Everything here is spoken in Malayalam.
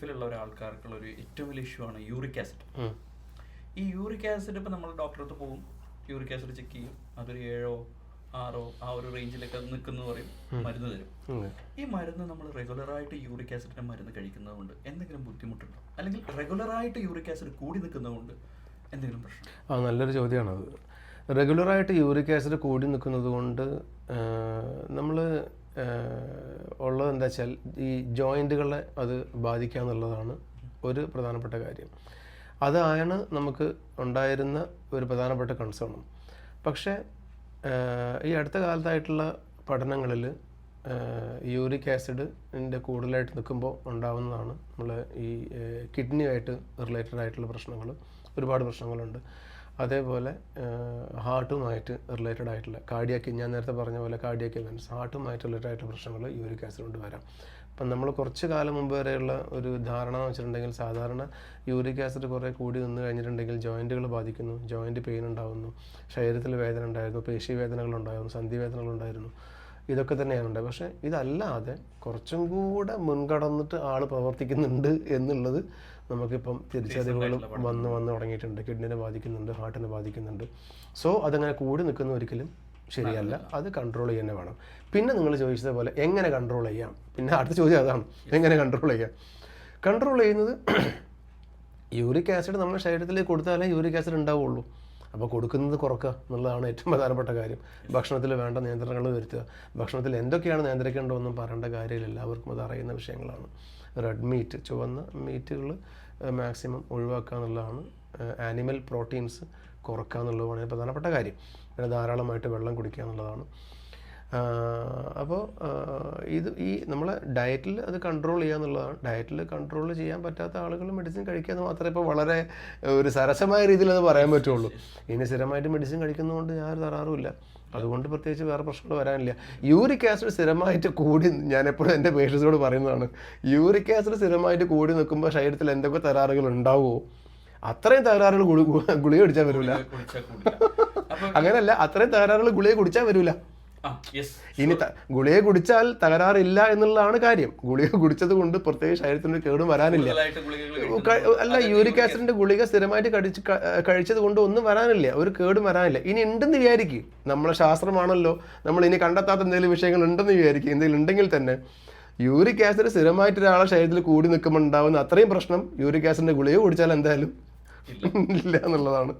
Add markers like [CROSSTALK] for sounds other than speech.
ഗൾഫിലുള്ള ഒരാൾക്കാർക്കുള്ള ഒരു ഏറ്റവും വലിയ ഇഷ്യൂ ആണ് യൂറിക് ആസിഡ്. ഈ യൂറിക് ആസിഡ് ഇപ്പം നമ്മൾ ഡോക്ടറെ അടുത്ത് പോകും. യൂറിക് ആസിഡ് ചെക്ക് ചെയ്യും. അതൊരു ഏഴോ ആറോ ആ ഒരു റേഞ്ചിലൊക്കെ നിൽക്കുന്നു പറയും. മരുന്ന് തരും. ഈ മരുന്ന് നമ്മൾ റെഗുലറായിട്ട് യൂറിക് ആസിഡിന്റെ മരുന്ന് കഴിക്കുന്നതുകൊണ്ട് എന്തെങ്കിലും ബുദ്ധിമുട്ടുണ്ടോ? അല്ലെങ്കിൽ റെഗുലറായിട്ട് യൂറിക് ആസിഡ് കൂടി നിൽക്കുന്നതുകൊണ്ട് എന്തെങ്കിലും പ്രശ്നം ആ നല്ലൊരു ചോദ്യമാണത് റെഗുലറായിട്ട് യൂറിക് ആസിഡ് കൂടി നിൽക്കുന്നത് കൊണ്ട് നമ്മൾ ഉള്ളത് എന്താ വെച്ചാൽ ഈ ജോയിന്റുകളെ അത് ബാധിക്കുക എന്നുള്ളതാണ് ഒരു പ്രധാനപ്പെട്ട കാര്യം. അതാണ് നമുക്ക് ഉണ്ടായിരുന്ന ഒരു പ്രധാനപ്പെട്ട കൺസേണും പക്ഷേ ഈ അടുത്ത കാലത്തായിട്ടുള്ള പഠനങ്ങളിൽ യൂറിക് ആസിഡിന്റെ കൂടുതലായിട്ട് നിൽക്കുമ്പോൾ ഉണ്ടാവുന്നതാണ് നമ്മൾ ഈ കിഡ്നിയായിട്ട് റിലേറ്റഡ് ആയിട്ടുള്ള പ്രശ്നങ്ങൾ. ഒരുപാട് പ്രശ്നങ്ങളുണ്ട്. അതേപോലെ ഹാർട്ടുമായിട്ട് റിലേറ്റഡ് ആയിട്ടുള്ള കാർഡിയാക്ക് ഞാൻ നേരത്തെ പറഞ്ഞ പോലെ കാർഡിയാക്ക് ഇവൻസ് ഹാർട്ടുമായിട്ട് റിലേറ്റഡ് ആയിട്ടുള്ള പ്രശ്നങ്ങൾ യൂറിക് ആസിഡ് കൊണ്ട് വരാം. അപ്പം നമ്മൾ കുറച്ച് കാലം മുമ്പ് വരെയുള്ള ഒരു ധാരണ എന്ന് വെച്ചിട്ടുണ്ടെങ്കിൽ സാധാരണ യൂറിക് ആസിഡ് കുറേ കൂടി നിന്ന് കഴിഞ്ഞിട്ടുണ്ടെങ്കിൽ ജോയിന്റുകൾ ബാധിക്കുന്നു ജോയിന്റ് പെയിൻ ഉണ്ടാകുന്നു ശരീരത്തിൽ വേദന ഉണ്ടായിരുന്നു പേശി വേദനകൾ ഉണ്ടായിരുന്നു സന്ധി വേദനകൾ ഉണ്ടായിരുന്നു. ഇതൊക്കെ തന്നെയാണ് പക്ഷേ ഇതല്ലാതെ കുറച്ചും കൂടെ മുൻകടന്നിട്ട് ആൾ പ്രവർത്തിക്കുന്നുണ്ട് എന്നുള്ളത് നമുക്കിപ്പം തിരിച്ചറിവുകളും വന്ന് വന്ന് തുടങ്ങിയിട്ടുണ്ട്. കിഡ്നിനെ ബാധിക്കുന്നുണ്ട് ഹാർട്ടിനെ ബാധിക്കുന്നുണ്ട്. സോ അതങ്ങനെ കൂടി നിൽക്കുന്ന ഒരിക്കലും ശരിയല്ല. അത് കൺട്രോൾ ചെയ്യുന്നേ വേണം. പിന്നെ നിങ്ങൾ ചോദിച്ചതുപോലെ എങ്ങനെ കൺട്രോൾ ചെയ്യാം? പിന്നെ അടുത്ത ചോദ്യം അതാണ്. എങ്ങനെ കൺട്രോൾ ചെയ്യാം? കൺട്രോൾ ചെയ്യുന്നത് [CLEARS THROAT] യൂറിക് ആസിഡ് നമ്മുടെ ശരീരത്തിൽ കൊടുത്താലേ യൂറിക് ആസിഡ് ഉണ്ടാവുള്ളൂ. അപ്പോൾ കൊടുക്കുന്നത് കുറക്കുക എന്നുള്ളതാണ് ഏറ്റവും പ്രധാനപ്പെട്ട കാര്യം. ഭക്ഷണത്തിൽ വേണ്ട നിയന്ത്രണങ്ങൾ വരുത്തുക. ഭക്ഷണത്തിൽ എന്തൊക്കെയാണ് നിയന്ത്രിക്കേണ്ടതെന്നും പറയേണ്ട കാര്യമില്ല. എല്ലാവർക്കും അത് അറിയുന്ന വിഷയങ്ങളാണ്. റെഡ് മീറ്റ് ചുവന്ന മീറ്റുകൾ മാക്സിമം ഒഴിവാക്കുക എന്നുള്ളതാണ്. ആനിമൽ പ്രോട്ടീൻസ് കുറക്കുക എന്നുള്ളതാണ് പ്രധാനപ്പെട്ട കാര്യം. പിന്നെ ധാരാളമായിട്ട് വെള്ളം കുടിക്കുക എന്നുള്ളതാണ്. അപ്പോൾ ഇത് ഈ നമ്മളെ ഡയറ്റിൽ അത് കൺട്രോൾ ചെയ്യുക എന്നുള്ളതാണ്. ഡയറ്റിൽ കൺട്രോൾ ചെയ്യാൻ പറ്റാത്ത ആളുകൾ മെഡിസിൻ കഴിക്കുക എന്ന് മാത്രമേ ഇപ്പോൾ വളരെ ഒരു സരസമായ രീതിയിൽ അത് പറയാൻ പറ്റുള്ളൂ. ഇനി സ്ഥിരമായിട്ട് മെഡിസിൻ കഴിക്കുന്നതുകൊണ്ട് ഞാൻ തറാറുമില്ല അതുകൊണ്ട് പ്രത്യേകിച്ച് വേറെ പ്രശ്നങ്ങൾ വരാനില്ല. യൂറിക് ആസിഡ് സ്ഥിരമായിട്ട് കൂടി ഞാൻ എപ്പോഴും എന്റെ പേഷ്യൻസിനോട് പറയുന്നതാണ്. യൂറിക് ആസിഡ് സ്ഥിരമായിട്ട് കൂടി നിൽക്കുമ്പോൾ ശരീരത്തിൽ എന്തൊക്കെ തകരാറുകൾ ഉണ്ടാവുമോ? അത്രയും തകരാറുകൾ ഗുളി ഗുളിക കുടിച്ചാൽ വരില്ല അങ്ങനെയല്ല അത്രയും തകരാറുകൾ ഗുളിക കുടിച്ചാൽ വരില്ല. ഇനി ഗുളിക കുടിച്ചാൽ തകരാറില്ല എന്നുള്ളതാണ് കാര്യം. ഗുളിക കുടിച്ചത് കൊണ്ട് പ്രത്യേക ശരീരത്തിന് കേടും വരാനില്ല. അല്ല യൂരിക് ആസിഡിന്റെ ഗുളിക സ്ഥിരമായിട്ട് കടിച്ച് കഴിച്ചത് കൊണ്ട് ഒന്നും വരാനില്ല. ഒരു കേടും വരാനില്ല. ഇനി ഉണ്ടെന്ന് വിചാരിക്കും. നമ്മളെ ശാസ്ത്രമാണല്ലോ. നമ്മൾ ഇനി കണ്ടെത്താത്ത എന്തെങ്കിലും വിഷയങ്ങൾ ഉണ്ടെന്ന് വിചാരിക്കും. എന്തെങ്കിലും ഉണ്ടെങ്കിൽ തന്നെ യൂറിക് ആസിഡ് സ്ഥിരമായിട്ട് ഒരാളെ ശരീരത്തിൽ കൂടി നിൽക്കുമ്പോൾ ഉണ്ടാവുന്ന അത്രയും പ്രശ്നം യൂറിക് ആസിഡിന്റെ ഗുളിക കുടിച്ചാൽ എന്തായാലും ഇല്ല. എന്നുള്ളതാണ്.